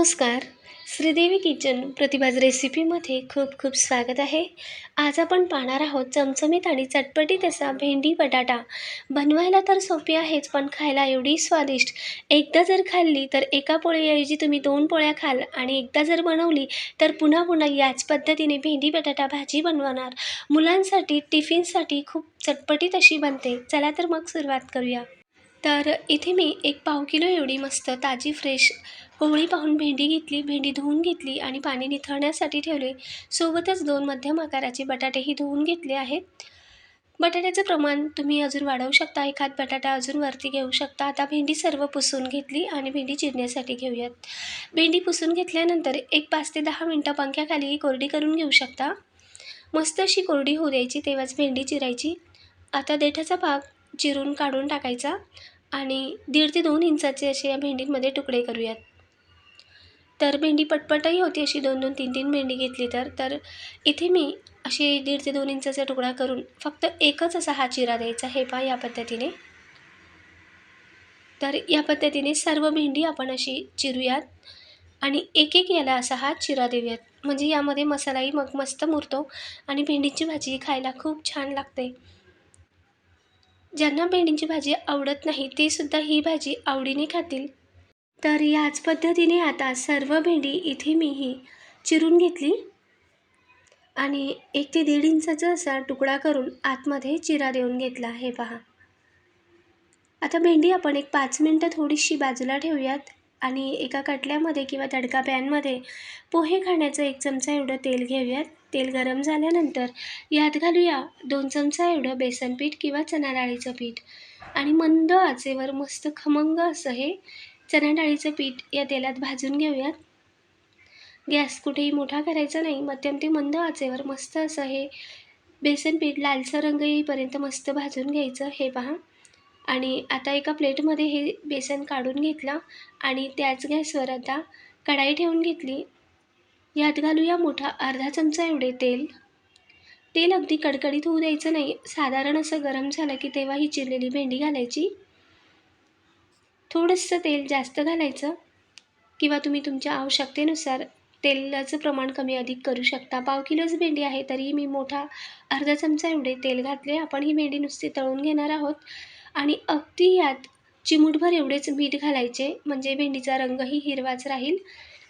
नमस्कार. श्रीदेवी किचन प्रतिभाज रेसिपीमध्ये खूप खूप स्वागत आहे. आज आपण पाहणार आहोत चमचमीत आणि चटपटीत असा भेंडी बटाटा. बनवायला तर सोपी आहेच पण खायला एवढी स्वादिष्ट. एकदा जर खाल्ली तर एका पोळीऐवजी तुम्ही दोन पोळ्या खाल आणि एकदा जर बनवली तर पुन्हा पुन्हा याच पद्धतीने भेंडी बटाटा भाजी बनवणार. मुलांसाठी टिफिनसाठी खूप चटपटीत अशी बनते. चला तर मग सुरुवात करूया. तर इथे मी एक पाव किलो एवढी मस्त ताजी फ्रेश होळी पाहून भेंडी घेतली भेंडी धुवून घेतली आणि पाणी निथळण्यासाठी ठेवले. सोबतच दोन मध्यम आकाराचे बटाटेही धुवून घेतले आहेत. बटाट्याचं प्रमाण तुम्ही अजून वाढवू शकता. एखाद बटाटा अजून वरती घेऊ शकता. आता भेंडी सर्व पुसून घेतली आणि भेंडी चिरण्यासाठी घेऊयात. भेंडी पुसून घेतल्यानंतर एक पाच ते दहा मिनटं पंख्याखाली कोरडी करून घेऊ शकता. मस्त अशी कोरडी होऊ द्यायची तेव्हाच भेंडी चिरायची. आता देठाचा भाग चिरून काढून टाकायचा आणि दीड ते दोन इंचाचे असे या भेंडींमध्ये तुकडे करूयात. तर भेंडी पटपटही होती अशी दोन दोन तीन तीन भेंडी घेतली तर. तर इथे मी अशी दीड ते दोन इंचाचा तुकडा करून फक्त एकच असा हा चिरा द्यायचा हे पहा या पद्धतीने. तर या पद्धतीने सर्व भेंडी आपण अशी चिरूयात आणि एक एक याला असा हा चिरा देऊयात. म्हणजे यामध्ये मसालाही मग मस्त मुरतो आणि भेंडीची भाजी खायला खूप छान लागते. ज्यांना भेंडीची भाजी आवडत नाही ते सुद्धा ही भाजी आवडीने खातील. तर याच पद्धतीने आता सर्व भेंडी इथे मी ही चिरून घेतली. आणि एक ते दीड इंचाचा असा तुकडा करून आतमध्ये चिरा देऊन घेतला. हे पहा. आता भेंडी आपण एक पाच मिनटं थोडीशी बाजूला ठेवूयात. आणि एका कटल्यामध्ये किंवा तडका पॅनमध्ये पोहे खाण्याचं एक चमचा एवढं तेल घेऊयात. तेल गरम झाल्यानंतर यात घालूया दोन चमचा एवढं बेसन पीठ किंवा चणा डाळीचं पीठ. आणि मंद आचेवर मस्त खमंग असं हे चणा डाळीचं पीठ या तेलात भाजून घेऊयात. गॅस कुठेही मोठा करायचा नाही. मध्यम ते मंद आचेवर मस्त असं हे बेसन पीठ लालसा रंग येईपर्यंत मस्त भाजून घ्यायचं. हे पहा. आणि आता एका प्लेटमध्ये हे बेसन काढून घेतलं आणि त्याच गॅसवर आता कढाई ठेवून घेतली. यात घालूया मोठा अर्धा चमचा एवढे तेल. तेल अगदी कडकडीत होऊ द्यायचं नाही. साधारण असं गरम झालं की तेव्हा ही चिरलेली भेंडी घालायची. थोडंसं तेल जास्त घालायचं किंवा तुम्ही तुमच्या आवश्यकतेनुसार तेलाचं प्रमाण कमी अधिक करू शकता. पाव किलोच भेंडी आहे तरी मी मोठा अर्धा चमचा एवढे तेल घातले. आपण ही भेंडी नुसती तळून घेणार आहोत. आणि अगदी यात चिमूटभर एवढेच मीठ घालायचे म्हणजे भेंडीचा रंगही हिरवाच राहील.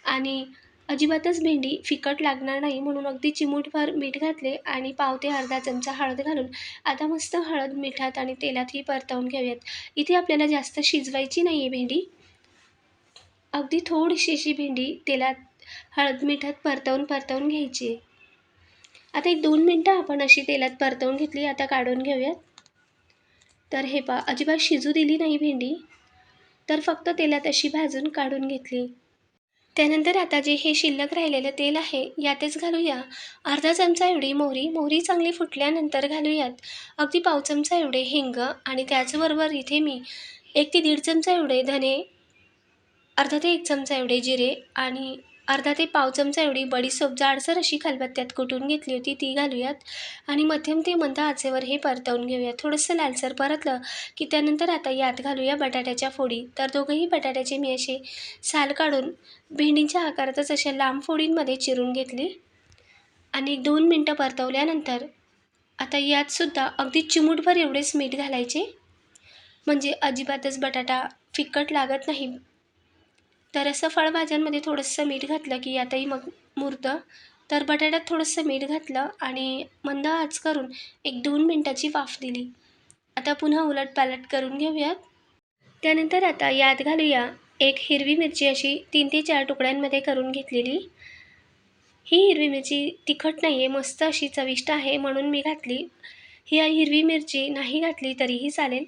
आणि अजिबातच भेंडी फिकट लागणार नाही म्हणून अगदी चिमूटभर मीठ घातले आणि पाव ते अर्धा चमचा हळद घालून आता मस्त हळद मिठात आणि तेलातही परतवून घेऊयात. इथे आपल्याला जास्त शिजवायची नाही आहे भेंडी. अगदी थोडीशी अशी भेंडी तेलात हळद मिठात परतवून परतवून घ्यायची आता एक दोन मिनटं आपण अशी तेलात परतवून घेतली आता काढून घेऊयात. तर हे पा अजिबात शिजू दिली नाही भेंडी. तर फक्त तेलात अशी भाजून काढून घेतली. त्यानंतर आता जे हे शिल्लक राहिलेलं तेल आहे यातच घालूया. अर्धा चमचा एवढी मोहरी मोहरी चांगली फुटल्यानंतर घालूयात. अगदी पाव चमचा एवढे हिंग आणि त्याचबरोबर इथे मी एक ते दीड चमचा एवढे धने अर्धा ते एक चमचा एवढे जिरे आणि अर्धा ते पाव चमचा एवढी बडीसोप जाडसर अशी खलबत्त्यात कुटून घेतली होती ती घालूयात. आणि मध्यम ते मंद आचेवर हे परतवून घेऊयात. थोडंसं लालसर परतलं की त्यानंतर आता यात घालूया बटाट्याच्या फोडी. तर दोघंही बटाट्याचे मी असे साल काढून भेंडींच्या आकारातच अशा लांब फोडींमध्ये चिरून घेतली. आणि एक दोन मिनटं परतवल्यानंतर आता यातसुद्धा अगदी चिमूटभर एवढेच मीठ घालायचे. म्हणजे अजिबातच बटाटा फिक्कट लागत नाही. तर असं फळभाज्यांमध्ये थोडंसं मीठ घातलं की यातही मग मुरतं. तर बटाट्यात थोडंसं मीठ घातलं आणि मंद आच करून एक दोन मिनटाची वाफ दिली. आता पुन्हा उलट पालट करून घेऊयात. त्यानंतर आता यात घालूया एक हिरवी मिरची अशी तीन ते चार तुकड्यांमध्ये करून घेतलेली. ही हिरवी मिरची तिखट नाही आहे मस्त अशी चविष्ट आहे म्हणून मी घातली. ही हिरवी मिरची नाही घातली तरीही चालेल.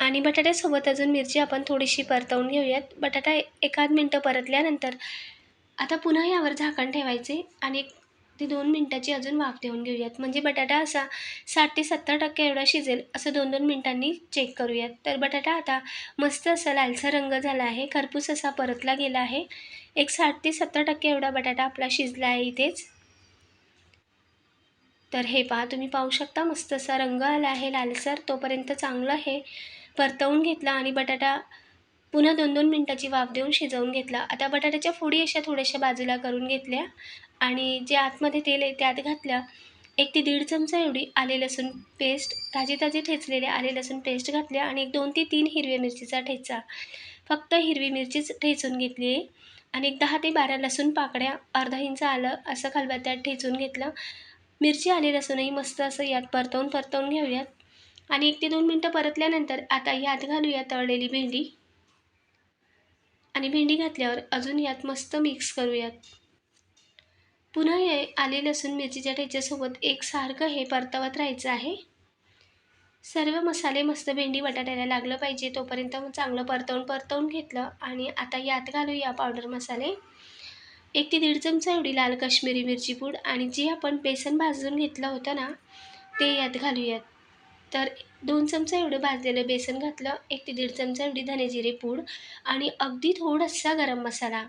आणि बटाट्यासोबत अजून मिरची आपण थोडीशी परतवून घेऊयात. बटाटा एखाद मिनटं परतल्यानंतर आता पुन्हा यावर झाकण ठेवायचे आणि एक ते दोन मिनटाची अजून वाफ देऊन घेऊयात. म्हणजे बटाटा असा साठ ते सत्तर टक्के एवढा शिजेल असं दोन दोन मिनटांनी चेक करूयात. तर बटाटा आता मस्त असा लालसर रंग झाला आहे. खरपूस असा परतला गेला आहे. एक साठ ते सत्तर टक्के एवढा बटाटा आपला शिजला आहे इथेच. तर हे पहा तुम्ही पाहू शकता मस्त असा रंग आला आहे लालसर तोपर्यंत चांगलं आहे परतवून घेतला आणि बटाटा पुन्हा दोन दोन मिनटाची वाफ देऊन शिजवून घेतला. आता बटाट्याच्या फोडी अशा थोड्याशा बाजूला करून घेतल्या आणि जे आतमध्ये तेल आहे त्यात घातल्या. एक ते दीड चमचा एवढी आले लसूण पेस्ट ताजे ताजे ठेचलेले आले लसूण पेस्ट घातल्या आणि एक दोन ते तीन हिरव्या मिरचीचा ठेचा. फक्त हिरवी मिरचीच ठेचून घेतली आहे आणि एक दहा ते बारा लसूण पाकड्या अर्धा इंच आलं असं खलबत्त्यात ठेचून घेतलं. मिरची आले लसूणही मस्त असं यात परतवून परतवून घेऊयात. आणि एक ते दोन मिनटं परतल्यानंतर आता यात घालूया तळलेली भेंडी. आणि भेंडी घातल्यावर अजून यात मस्त मिक्स करूयात. पुन्हा हे आले लसूण मिरचीच्या ठेच्यासोबत एकसारखं हे परतवत राहायचं आहे. सर्व मसाले मस्त भेंडी बटाट्याला लागलं पाहिजे तोपर्यंत चांगलं परतवून परतवून घेतलं. आणि आता यात घालूया पावडर मसाले. एक ते दीड चमचा एवढी लाल काश्मीरी मिरची पूड आणि जी आपण बेसन भाजून घेतलं होतं ना ते यात घालूयात. तर दोन चमचा एवढं भाजलेलं बेसन घातलं एक ते दीड चमचा एवढी धनेजिरे पूड आणि अगदी थोडासा गरम मसाला.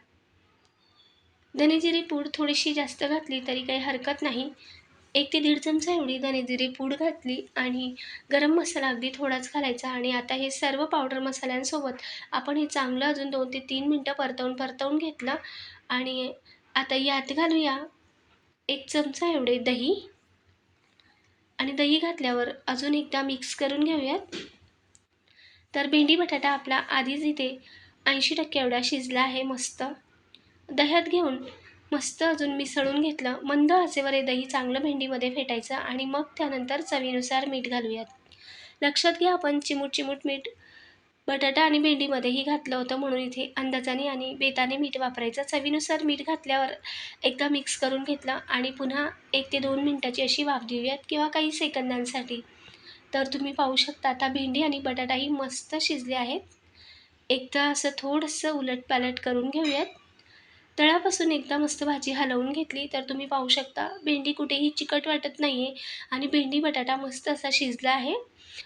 धनेजिरे पूड थोडीशी जास्त घातली तरी काही हरकत नाही. एक ते दीड चमचा एवढी धनेजिरे पूड घातली आणि गरम मसाला अगदी थोडाच घालायचा आणि आता हे सर्व पावडर मसाल्यांसोबत आपण हे चांगलं अजून दोन ते तीन मिनटं परतवून परतवून घेतलं. आणि आता यात घालूया एक चमचा एवढे दही. आणि दही घातल्यावर अजून एकदा मिक्स करून घेऊयात. तर भेंडी बटाटा आपला आधीच इथे ऐंशी टक्के एवढा शिजला आहे मस्त. दह्यात घेऊन मस्त अजून मिसळून घेतलं. मंद आचेवर हे दही चांगलं भेंडीमध्ये फेटायचं आणि मग त्यानंतर चवीनुसार मीठ घालूयात. लक्षात घ्या आपण चिमूट चिमूट मीठ बटाटा आणि भेंडीमध्येही घातलं होतं म्हणून इथे अंदाजाने आणि बेताने मीठ वापरायचं. चवीनुसार मीठ घातल्यावर एकदा मिक्स करून घेतलं आणि पुन्हा एक ते दोन मिनटाची अशी वाफ देऊयात किंवा काही सेकंदांसाठी. तर तुम्ही पाहू शकता आता भेंडी आणि बटाटाही मस्त शिजले आहेत. एकदा असं थोडंसं उलटपालट करून घेऊयात. तळापासून एकदा मस्त भाजी हलवून घेतली तर तुम्ही पाहू शकता भेंडी कुठेही चिकट वाटत नाही आहे आणि भेंडी बटाटा मस्त असा शिजला आहे.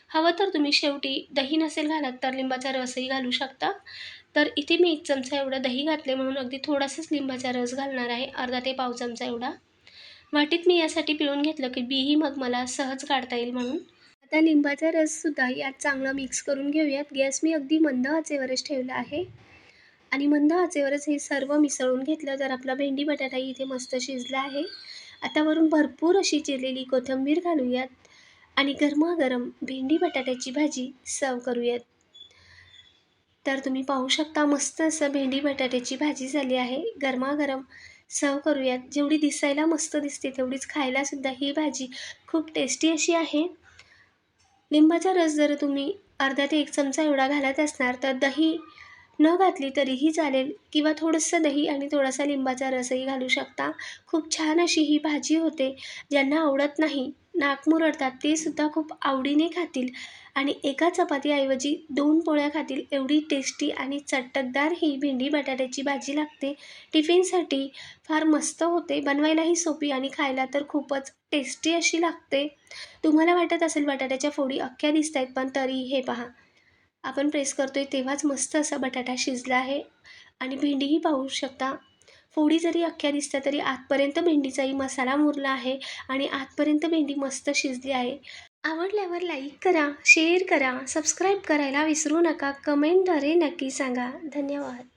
हवं तर तुम्ही शेवटी दही नसेल घालत तर लिंबाचा रसही घालू शकता. तर इथे मी एक चमचा एवढा दही घातले म्हणून अगदी थोडासाच लिंबाचा रस घालणार आहे अर्धा ते पाव चमचा एवढा. वाटीत मी यासाठी पिळून घेतलं की बीही मग मला सहज काढता येईल म्हणून. आता लिंबाचा रससुद्धा यात चांगला मिक्स करून घेऊयात. गॅस मी अगदी मंद आचेवरच ठेवला आहे. आणि मंद आचेवरच हे सर्व मिसळून घेतलं तर आपला भेंडी बटाटा इथे मस्त शिजला आहे. आता वरून भरपूर अशी चिरलेली कोथिंबीर घालूयात आणि गरमागरम भेंडी बटाट्याची भाजी सर्व करूयात. तर तुम्ही पाहू शकता मस्त असं भेंडी बटाट्याची भाजी झाली आहे. गरमागरम सर्व करूयात. जेवढी दिसायला मस्त दिसते तेवढीच खायलासुद्धा ही भाजी खूप टेस्टी अशी आहे. लिंबाचा रस जर तुम्ही अर्धा ते एक चमचा एवढा घालत असणार तर दही न घातली तरीही चालेल. किंवा थोडंसं दही आणि थोडासा लिंबाचा रसही घालू शकता. खूप छान अशी ही भाजी होते. ज्यांना आवडत नाही नाक मुरडतात ते सुद्धा खूप आवडीने खातील. आणि एका चपातीऐवजी दोन पोळ्या खातील. एवढी टेस्टी आणि चटकदार ही भेंडी बटाट्याची भाजी लागते. टिफिनसाठी फार मस्त होते. बनवायलाही सोपी आणि खायला तर खूपच टेस्टी अशी लागते. तुम्हाला वाटत असेल बटाट्याच्या फोडी अख्ख्या दिसत आहेत पण तरी हे पहा. आपण प्रेस करतो आहे तेव्हाच मस्त असा बटाटा शिजला आहे. आणि भेंडीही पाहू शकता. फोडी जरी अख्ख्या दिसत्या तरी आतपर्यंत भेंडीचाही मसाला मुरला आहे आणि आतपर्यंत भेंडी मस्त शिजली आहे. आवडल्यावर लाईक करा शेअर करा सबस्क्राईब करायला विसरू नका. कमेंटद्वारे नक्की सांगा. धन्यवाद.